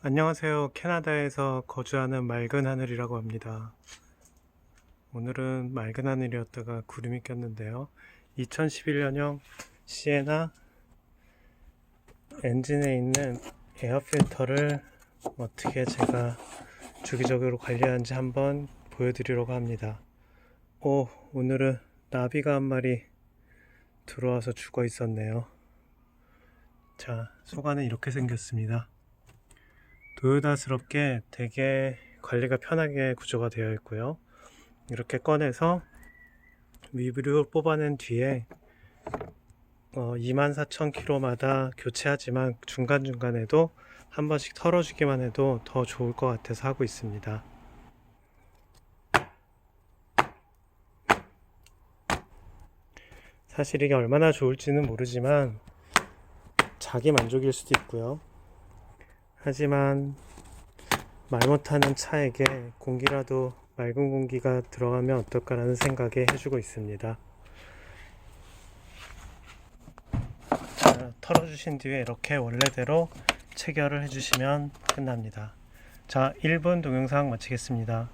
안녕하세요. 캐나다에서 거주하는 맑은 하늘이라고 합니다. 오늘은 맑은 하늘이었다가 구름이 꼈는데요. 2011년형 시에나 엔진에 있는 에어 필터를 어떻게 제가 주기적으로 관리하는지 한번 보여드리려고 합니다. 오, 오늘은 나비가 한 마리 들어와서 죽어 있었네요. 자, 소가는 이렇게 생겼습니다. 도요다스럽게 되게 관리가 편하게 구조가 되어 있고요. 이렇게 꺼내서 위브를 뽑아낸 뒤에 어, 24,000km마다 교체하지만 중간중간에도 한 번씩 털어주기만 해도 더 좋을 것 같아서 하고 있습니다. 사실 이게 얼마나 좋을지는 모르지만 자기 만족일 수도 있고요. 하지만 말 못하는 차에게 공기라도 맑은 공기가 들어가면 어떨까라는 생각에 해주고 있습니다. 자, 털어주신 뒤에 이렇게 원래대로 체결을 해주시면 끝납니다. 자, 1분 동영상 마치겠습니다.